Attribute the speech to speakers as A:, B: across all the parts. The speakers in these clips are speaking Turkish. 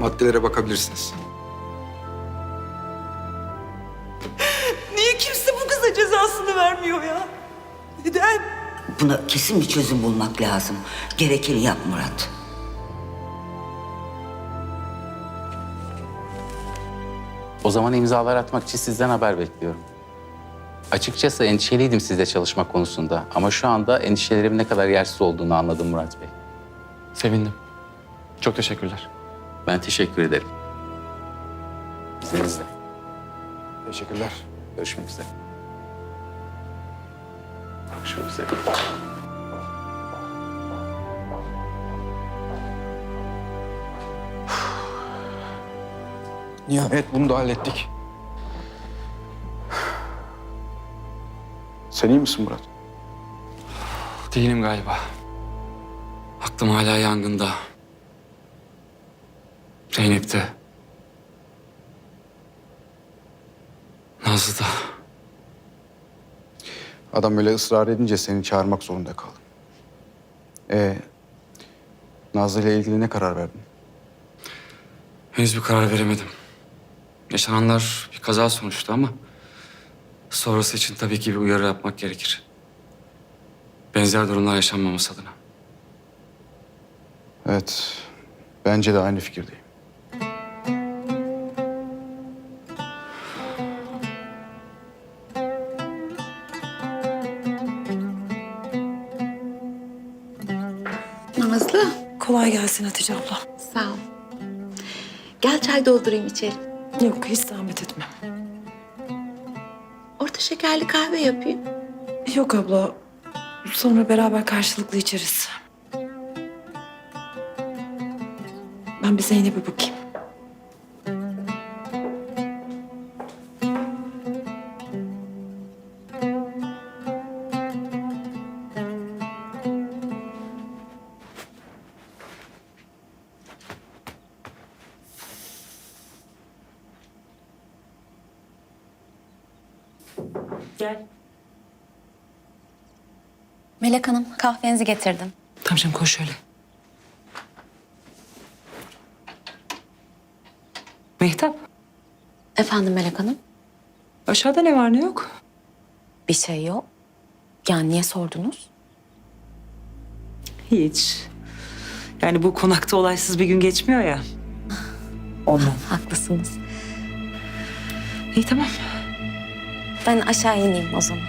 A: maddelere bakabilirsiniz.
B: Niye kimse bu kıza cezasını vermiyor ya? Neden?
C: Buna kesin bir çözüm bulmak lazım. Gerekeni yap Murat.
D: O zaman imzalar atmak için sizden haber bekliyorum. Açıkçası endişeliydim sizle çalışmak konusunda ama şu anda endişelerimin ne kadar yersiz olduğunu anladım Murat Bey.
E: Sevindim. Çok teşekkürler.
D: Ben teşekkür ederim. İzninizle.
A: Teşekkürler.
D: Görüşmek üzere. Görüşmek üzere.
A: Nihayet bunu da hallettik. Sen iyi misin Murat?
E: Değilim galiba. Aklım hala yangında. Zeynep'te. Nazlı'da.
A: Adam öyle ısrar edince seni çağırmak zorunda kaldım. Ee, Nazlı ile ilgili ne karar verdin?
E: Henüz bir karar veremedim. Yaşananlar bir kaza sonuçta ama... ...sonrası için tabii ki bir uyarı yapmak gerekir. Benzer durumlar yaşanmaması adına.
A: Evet, bence de aynı fikirdeyim.
B: Kolay gelsin Hatice abla.
F: Sağ ol. Gel çay doldurayım içelim.
B: Yok hiç zahmet etme.
F: Orta şekerli kahve yapayım.
B: Yok abla. Sonra beraber karşılıklı içeriz. Ben bir Zeynep'e bakayım.
G: Hanım kahvenizi getirdim.
B: Tamam canım koş şöyle. Mehtap,
G: Efendim Melek Hanım?
B: aşağıda ne var ne yok?
G: Bir şey yok. Yani niye sordunuz?
B: Hiç. Yani bu konakta olaysız bir gün geçmiyor ya. Ondan.
G: Haklısınız.
B: İyi tamam.
G: Ben aşağı ineyim o zaman.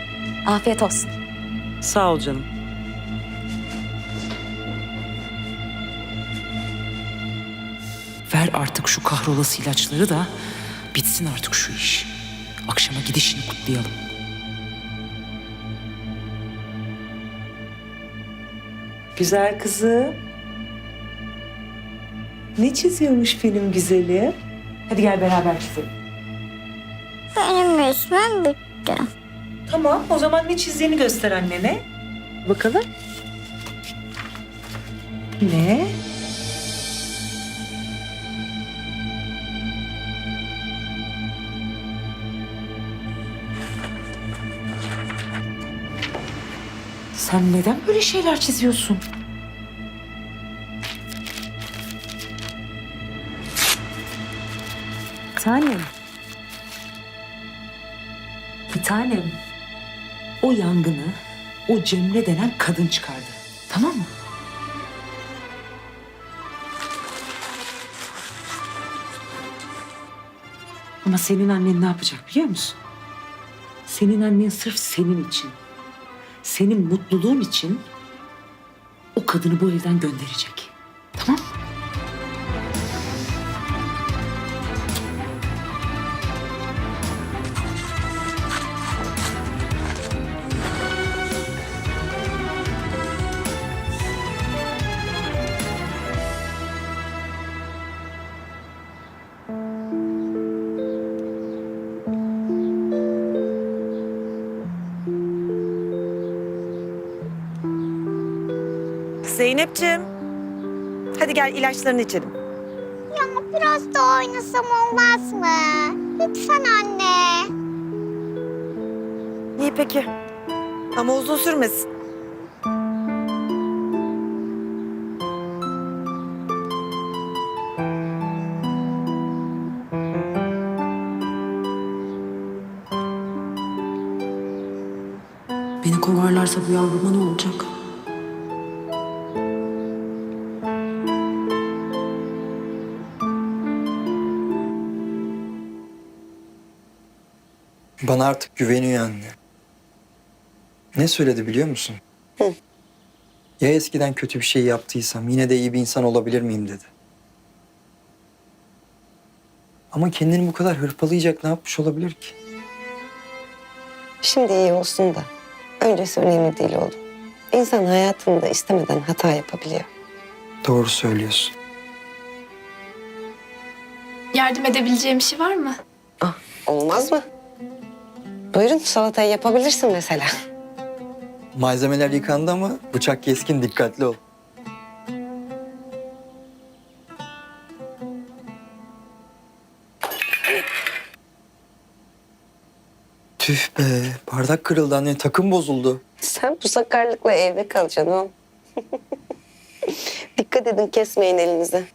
G: Afiyet olsun.
B: Sağ ol canım.
H: Ver artık şu kahrolası ilaçları da bitsin artık şu iş. Akşama gidişini kutlayalım.
B: Güzel kızım. Ne çiziyormuş film güzeli? Hadi gel beraber çizelim.
I: Benim resmim bitti.
B: Tamam, o zaman ne çizdiğini göster annene. Bakalım. Ne?
H: Sen neden böyle şeyler çiziyorsun?
B: Bir tanem. Bir tanem. O yangını o Cemre denen kadın çıkardı. Tamam mı? Ama senin annen ne yapacak biliyor musun? Senin annen sırf senin için, senin mutluluğun için o kadını bu evden gönderecek. Tamam mı?
J: Zeynep'ciğim. Hadi gel ilaçlarını içelim.
I: Ya biraz da oynasam olmaz mı? Lütfen anne.
J: İyi peki. Ama uzun sürmesin.
F: Beni kovarlarsa bu yavruma ne olacak?
K: Bana artık güveniyor anne. Ne söyledi biliyor musun? Ya eskiden kötü bir şey yaptıysam yine de iyi bir insan olabilir miyim dedi. Ama kendini bu kadar hırpalayacak ne yapmış olabilir ki?
F: Şimdi iyi olsun da. Öncesi önemli değil oğlum. İnsan hayatında istemeden hata yapabiliyor.
K: Doğru söylüyorsun.
G: Yardım edebileceğim bir şey var mı?
F: Ah, olmaz mı? Buyurun salatayı yapabilirsin mesela.
K: Malzemeler yıkandı ama bıçak keskin dikkatli ol. Tüh be bardak kırıldı anne takım bozuldu.
F: Sen bu sakarlıkla evde kalacaksın oğlum. Dikkat edin kesmeyin elinizi.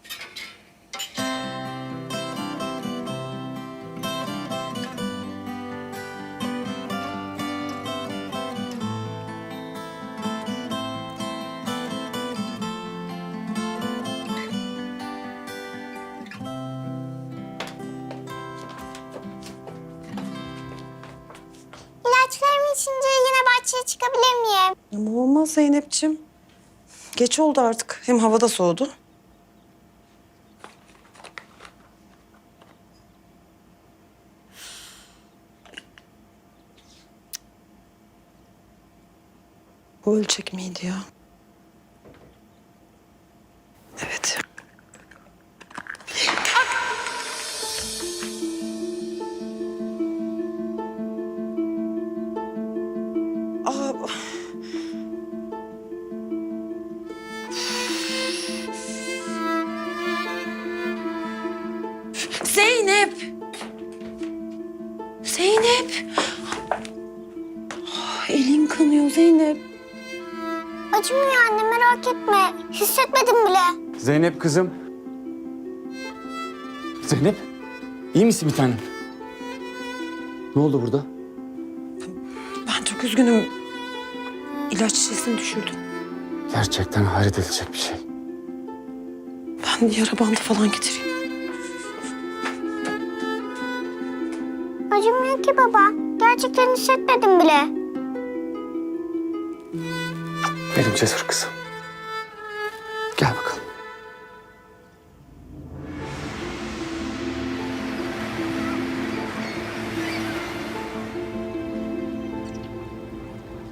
I: Bahçeye çıkabilir miyim?
J: Ama olmaz Zeynep'ciğim. Geç oldu artık. Hem hava da soğudu. Bu ölçek miydi ya? Zeynep! Zeynep! Ah, Elin kanıyor Zeynep.
I: Acımıyor anne merak etme. Hissetmedim bile.
E: Zeynep kızım. Zeynep, iyi misin bir tanem? Ne oldu burada?
J: Ben çok üzgünüm. İlaç şişesini düşürdüm.
E: Gerçekten hayret edilecek bir şey.
J: Ben yara bandı falan getireyim.
I: Acımıyor ki baba. Gerçekten hissetmedim bile.
E: Benim cesur kızım. Gel bakalım.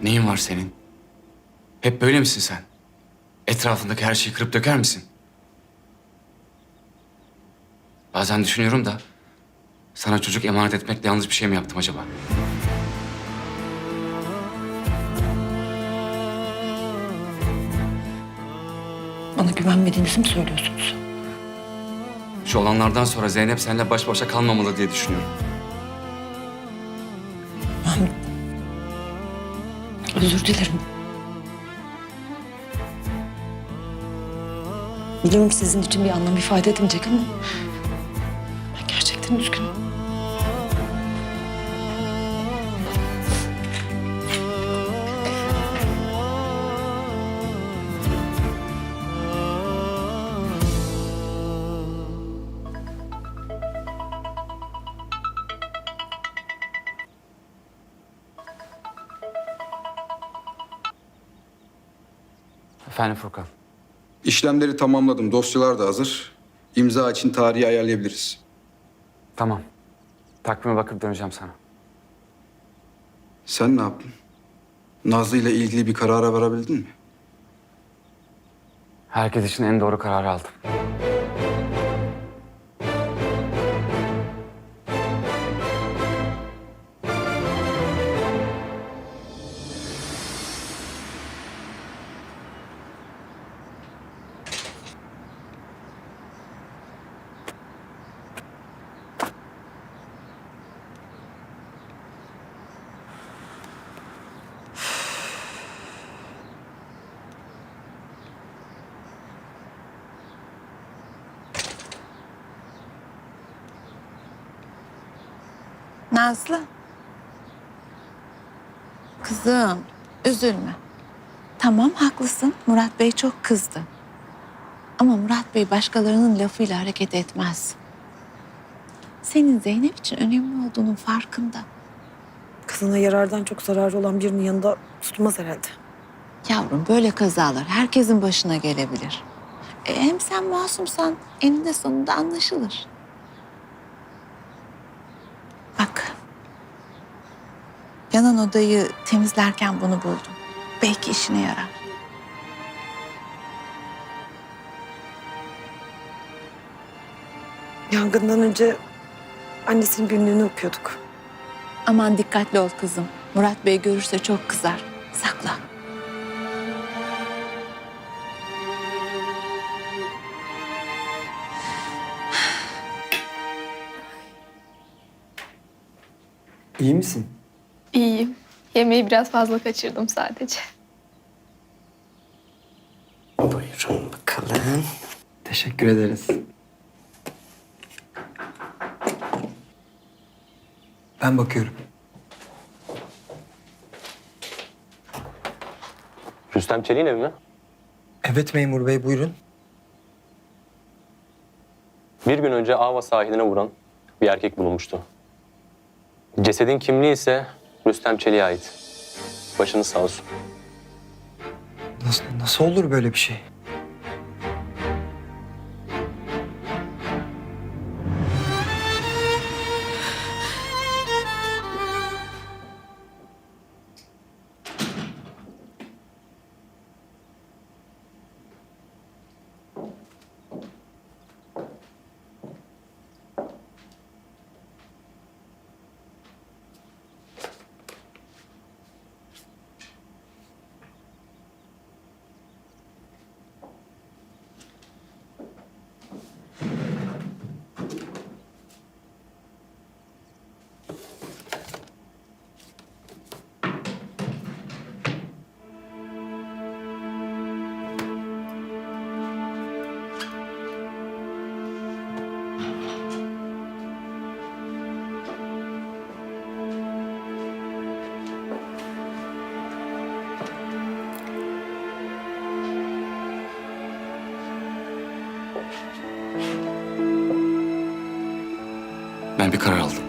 E: Neyin var senin? Hep böyle misin sen? Etrafındaki her şeyi kırıp döker misin? Bazen düşünüyorum da sana çocuk emanet etmekle yanlış bir şey mi yaptım acaba?
J: Bana güvenmediğinizi mi söylüyorsunuz?
E: Şu olanlardan sonra Zeynep seninle baş başa kalmamalı diye düşünüyorum.
J: Ben... Özür dilerim. Biliyorum sizin için bir anlam ifade etmeyecek ama... Ben gerçekten üzgünüm.
E: Efendim Furkan.
A: İşlemleri tamamladım. Dosyalar da hazır. İmza için tarihi ayarlayabiliriz.
E: Tamam. Takvime bakıp döneceğim sana.
A: Sen ne yaptın? Nazlı ile ilgili bir karara varabildin mi?
E: Herkes için en doğru kararı aldım.
F: Nazlı. Kızım.
L: Üzülme. Tamam haklısın. Murat Bey çok kızdı. Ama Murat Bey başkalarının lafıyla hareket etmez. Senin Zeynep için önemli olduğunun farkında.
J: Kızına yarardan çok zararı olan birinin yanında tutmaz herhalde.
L: Yavrum böyle kazalar herkesin başına gelebilir. E, hem sen masumsan eninde sonunda anlaşılır. Yanan odayı temizlerken bunu buldum. Belki işine yarar.
J: Yangından önce annesinin günlüğünü okuyorduk.
L: Aman dikkatli ol kızım. Murat Bey görürse çok kızar. Sakla.
K: İyi misin?
G: İyiyim. Yemeği biraz fazla kaçırdım sadece.
K: Buyurun bakalım. Teşekkür ederiz. Ben bakıyorum.
M: Rüstem Çelik'in evi mi?
K: Evet memur bey buyurun.
M: Bir gün önce Ava sahiline vuran bir erkek bulunmuştu. Cesedin kimliği ise Rüstem Çelik'e ait. Başınız sağ olsun.
K: Nasıl, nasıl olur böyle bir şey?
E: Bir karar aldım.